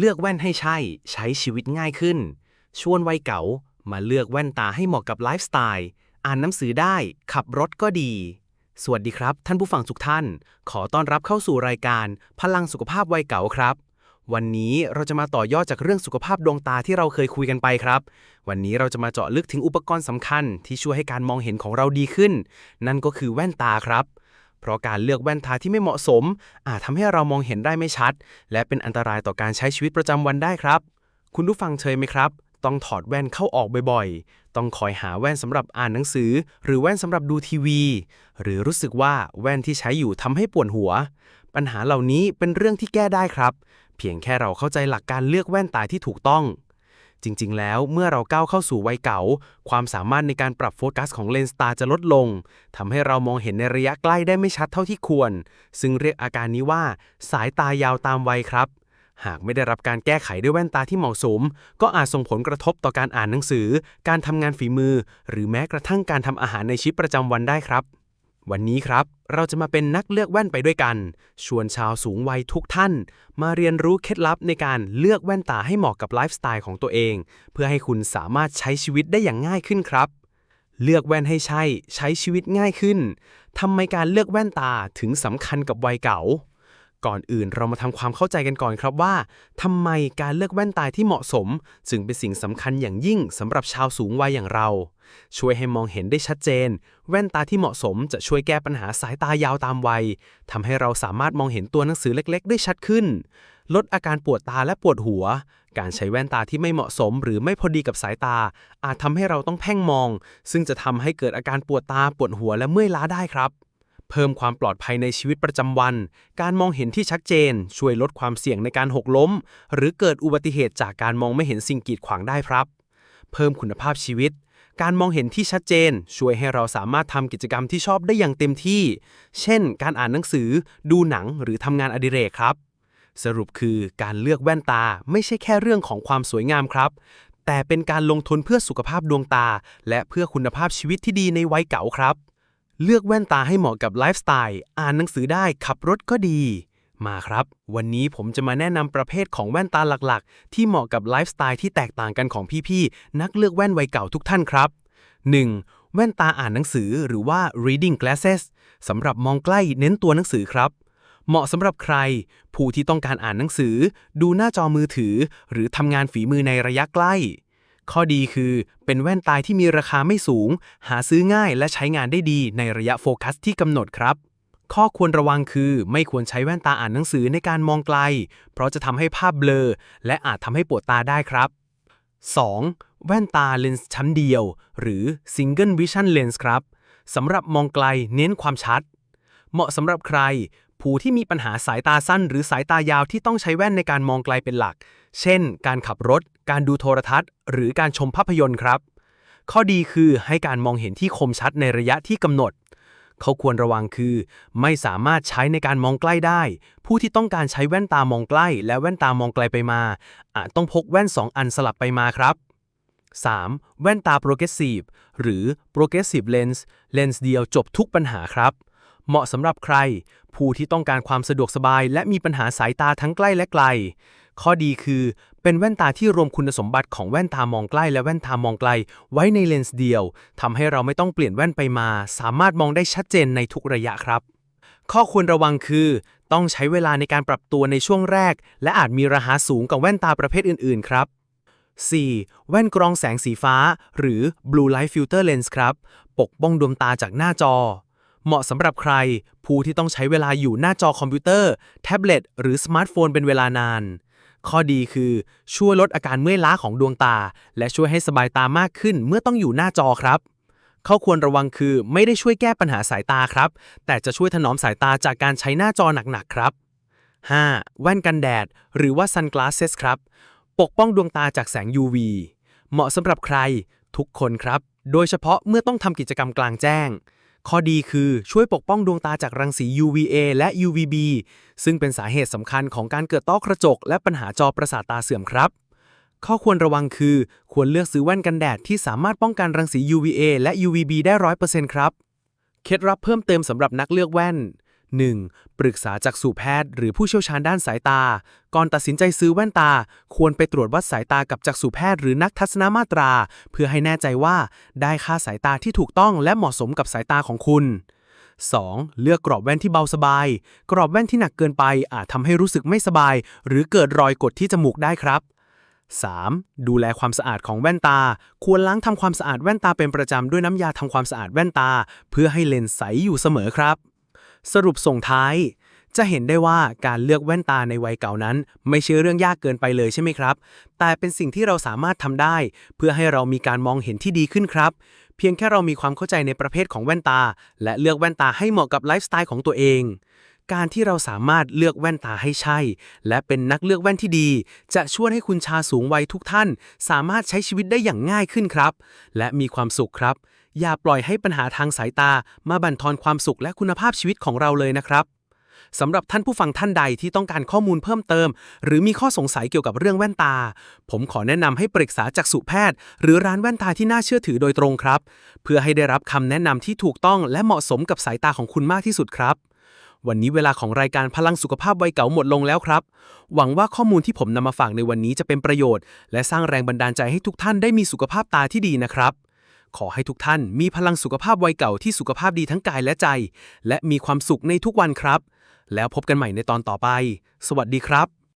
เลือกแว่นให้ใช่ ใช้ชีวิตง่ายขึ้น ชวนวัยเก๋ามาเลือกแว่นตาให้เหมาะกับไลฟ์สไตล์ อ่านหนังสือได้ ขับรถก็ดี สวัสดีครับ ท่านผู้ฟังทุกท่าน ขอต้อนรับเข้าสู่รายการ พลังสุขภาพวัยเก๋าครับ วันนี้เราจะมาต่อยอดจากเรื่องสุขภาพดวงตาที่เราเคยคุยกันไปครับ วันนี้เราจะมาเจาะลึกถึงอุปกรณ์สำคัญที่ช่วยให้การมองเห็นของเราดีขึ้น นั่นก็คือแว่นตาครับ เพราะการเลือกแว่นตาที่ไม่เหมาะสม อาจทำให้เรามองเห็นได้ไม่ชัด และเป็นอันตรายต่อการใช้ชีวิตประจำวันได้ครับ คุณผู้ฟังเคยไหมครับ ต้องถอดแว่นเข้าออกบ่อยๆ ต้องคอยหาแว่นสำหรับอ่านหนังสือ หรือแว่นสำหรับดูทีวี หรือรู้สึกว่าแว่นที่ใช้อยู่ทำให้ปวดหัว ปัญหาเหล่านี้เป็นเรื่องที่แก้ได้ครับ เพียงแค่เราเข้าใจหลักการเลือกแว่นตาที่ถูกต้อง จริง ๆ แล้วเมื่อเราก้าวเข้าสู่วัยเก่า ความสามารถในการปรับโฟกัสของเลนส์ตาจะลดลงทำให้เรามองเห็นในระยะใกล้ได้ไม่ชัดเท่าที่ควร ซึ่งเรียกอาการนี้ว่า สายตายาวตามวัยครับ หากไม่ได้รับการแก้ไขด้วยแว่นตาที่เหมาะสม ก็อาจส่งผลกระทบต่อการอ่านหนังสือ การทำงานฝีมือ หรือแม้กระทั่งการทำอาหารในชีวิตประจำวันได้ครับ วันนี้ครับ เราจะมาเป็นนักเลือกแว่นไปด้วยกัน ชวนชาวสูงวัยทุกท่าน มาเรียนรู้เคล็ดลับในการเลือกแว่นตาให้เหมาะกับไลฟ์สไตล์ของตัวเอง เพื่อให้คุณสามารถใช้ชีวิตได้อย่างง่ายขึ้นครับ เลือกแว่นให้ใช่ ใช้ชีวิตง่ายขึ้นทำไมการเลือกแว่นตาถึงสำคัญกับวัยเก่า ก่อนอื่นเรามาทำความเข้าใจกันก่อนครับว่าทำไมการเลือกแว่นตาที่เหมาะสม จึงเป็นสิ่งสำคัญอย่างยิ่งสำหรับชาวสูงวัยอย่างเรา ช่วยให้มองเห็นได้ชัดเจน แว่นตาที่เหมาะสมจะช่วยแก้ปัญหาสายตายาวตามวัยทำให้เราสามารถมองเห็นตัวหนังสือเล็ก ๆ ได้ชัดขึ้น ลดอาการปวดตาและปวดหัว การใช้แว่นตาที่ไม่เหมาะสม หรือไม่พอดีกับสายตา อาจทำให้เราต้องเพ่งมอง ซึ่งจะทำให้เกิดอาการปวดตาปวดหัวและเมื่อยล้าได้ครับ เพิ่มความปลอดภัยในชีวิตประจำวัน การมองเห็นที่ชัดเจน ช่วยลดความเสี่ยงในการหกล้ม หรือเกิดอุบัติเหตุจากการมองไม่เห็นสิ่งกีดขวางได้ครับ เพิ่มคุณภาพชีวิต การมองเห็นที่ชัดเจน ช่วยให้เราสามารถทำกิจกรรมที่ชอบได้อย่างเต็มที่ เช่น การอ่านหนังสือ ดูหนัง หรือทำงานอดิเรกครับ สรุปคือการเลือกแว่นตาไม่ใช่แค่เรื่องของความสวยงามครับแต่เป็นการลงทุนเพื่อสุขภาพดวงตา และเพื่อคุณภาพชีวิตที่ดีในวัยเก่าครับ เลือกแว่นตาให้เหมาะกับไลฟ์สไตล์ อ่านหนังสือได้ ขับรถก็ดี มาครับ วันนี้ผมจะมาแนะนำประเภทของแว่นตาหลักๆ ที่เหมาะกับไลฟ์สไตล์ที่แตกต่างกันของพี่ๆ นักเลือกแว่นวัยเก่าทุกท่านครับ 1. แว่นตาอ่านหนังสือหรือว่า reading glasses สำหรับมองใกล้เน้นตัวหนังสือครับ เหมาะสำหรับใคร ผู้ที่ต้องการอ่านหนังสือ ดูหน้าจอมือถือ หรือทำงานฝีมือในระยะใกล้ ข้อดีคือเป็นแว่นตาที่มีราคาไม่สูง หาซื้อง่ายและใช้งานได้ดีในระยะโฟกัสที่กำหนดครับ ข้อควรระวังคือไม่ควรใช้แว่นตาอ่านหนังสือในการมองไกล เพราะจะทำให้ภาพเบลอ และอาจทำให้ปวดตาได้ครับ 2. แว่นตาเลนส์ชั้นเดียว หรือ Single Vision Lens ครับสำหรับมองไกลเน้นความชัด เหมาะสำหรับใคร ผู้ที่มีปัญหาสายตาสั้นหรือสายตายาวที่ต้องใช้แว่นในการมองไกลเป็นหลัก เช่น การขับรถ การดูโทรทัศน์ หรือการชมภาพยนตร์ครับ ข้อดีคือให้การมองเห็นที่คมชัดในระยะที่กำหนด เขาควรระวังคือ ไม่สามารถใช้ในการมองใกล้ได้ ผู้ที่ต้องการใช้แว่นตามองใกล้ และแว่นตามองไกลไปมา อาจต้องพกแว่น 2 อันสลับไปมาครับ 3. แว่นตา progressive หรือ progressive lens เลนส์เดียวจบทุกปัญหาครับ เหมาะสำหรับใคร ผู้ที่ต้องการความสะดวกสบาย และมีปัญหาสายตาทั้งใกล้และไกล ข้อดีคือเป็นแว่นตาที่รวมคุณสมบัติของแว่นตามองใกล้และแว่นตามองไกล ไว้ในเลนส์เดียวทำให้เราไม่ต้องเปลี่ยนแว่นไปมา สามารถมองได้ชัดเจนในทุกระยะครับ ข้อควรระวังคือ ต้องใช้เวลาในการปรับตัวในช่วงแรก และอาจมีราคาสูงกว่าแว่นตาประเภทอื่น ๆ ครับ 4. แว่นกรองแสงสีฟ้า หรือ Blue Light Filter Lens ครับ ปกป้องดวงตาจากหน้าจอ เหมาะสำหรับใคร ผู้ที่ต้องใช้เวลาอยู่หน้าจอคอมพิวเตอร์ แท็บเล็ต หรือสมาร์ทโฟนเป็นเวลานาน ข้อดีคือช่วยลดอาการเมื่อยล้าของดวงตา และช่วยให้สบายตามากขึ้นเมื่อต้องอยู่หน้าจอครับ ข้อควรระวังคือไม่ได้ช่วยแก้ปัญหาสายตาครับ แต่จะช่วยถนอมสายตาจากการใช้หน้าจอหนักๆครับ 5. แว่นกันแดด หรือว่า sunglasses ครับ ปกป้องดวงตาจากแสง UV เหมาะสำหรับใคร ทุกคนครับ โดยเฉพาะเมื่อต้องทำกิจกรรมกลางแจ้ง ข้อดีคือช่วยปกป้องดวงตาจากรังสี UVA และ UVB ซึ่งเป็นสาเหตุสำคัญของการเกิดต้อกระจก และปัญหาจอประสาทตาเสื่อมครับ ข้อควรระวังคือ ควรเลือกซื้อแว่นกันแดดที่สามารถป้องกันรังสี UVA และ UVB ได้ 100%ครับ เคล็ดลับเพิ่มเติมสำหรับนักเลือกแว่น 1. ปรึกษาจากสู่แพทย์หรือผู้เชี่ยวชาญด้านสายตา ก่อนตัดสินใจซื้อแว่นตา ควรไปตรวจวัดสายตากับจักษุแพทย์หรือนักทัศนมาตรา เพื่อให้แน่ใจว่าได้ค่าสายตาที่ถูกต้องและเหมาะสมกับสายตาของคุณ 2. เลือกกรอบแว่นที่เบาสบาย กรอบแว่นที่หนักเกินไปอาจทำให้รู้สึกไม่สบาย หรือเกิดรอยกดที่จมูกได้ครับ 3. ดูแลความสะอาดของแว่นตา ควรล้างทำความสะอาดแว่นตาเป็นประจำด้วยน้ำยาทำความสะอาดแว่นตา เพื่อให้เลนส์ใสอยู่เสมอครับ สรุปส่งท้าย จะเห็นได้ว่าการเลือกแว่นตาในวัยเก่านั้น ไม่ใช่เรื่องยากเกินไปเลยใช่ไหมครับ แต่เป็นสิ่งที่เราสามารถทำได้ เพื่อให้เรามีการมองเห็นที่ดีขึ้นครับ เพียงแค่เรามีความเข้าใจในประเภทของแว่นตา และเลือกแว่นตาให้เหมาะกับไลฟ์สไตล์ของตัวเองการที่เราสามารถเลือกแว่นตาให้ใช่ และเป็นนักเลือกแว่นที่ดี จะช่วยให้คุณชาสูงวัยทุกท่าน สามารถใช้ชีวิตได้อย่างง่ายขึ้นครับ และมีความสุขครับ อย่าปล่อยให้ปัญหาทางสายตามาบั่นทอนความสุขและคุณภาพชีวิตของเราเลยนะครับสำหรับท่านผู้ฟังท่านใดที่ต้องการข้อมูลเพิ่มเติม หรือมีข้อสงสัยเกี่ยวกับเรื่องแว่นตา ผมขอแนะนำให้ปรึกษาจากสุแพทย์ หรือร้านแว่นตาที่น่าเชื่อถือโดยตรงครับ เพื่อให้ได้รับคำแนะนำที่ถูกต้องและเหมาะสมกับสายตาของคุณมากที่สุดครับ วันนี้เวลาของรายการพลังสุขภาพวัยเก่าหมดลงแล้วครับ หวังว่าข้อมูลที่ผมนำมาฝากในวันนี้จะเป็นประโยชน์ และสร้างแรงบันดาลใจให้ทุกท่านได้มีสุขภาพตาที่ดีนะครับ ขอให้ทุกท่านมีพลังสุขภาพวัยเก่าที่สุขภาพดีทั้งกายและใจ และมีความสุขในทุกวันครับ แล้วพบกันใหม่ในตอนต่อไป สวัสดีครับ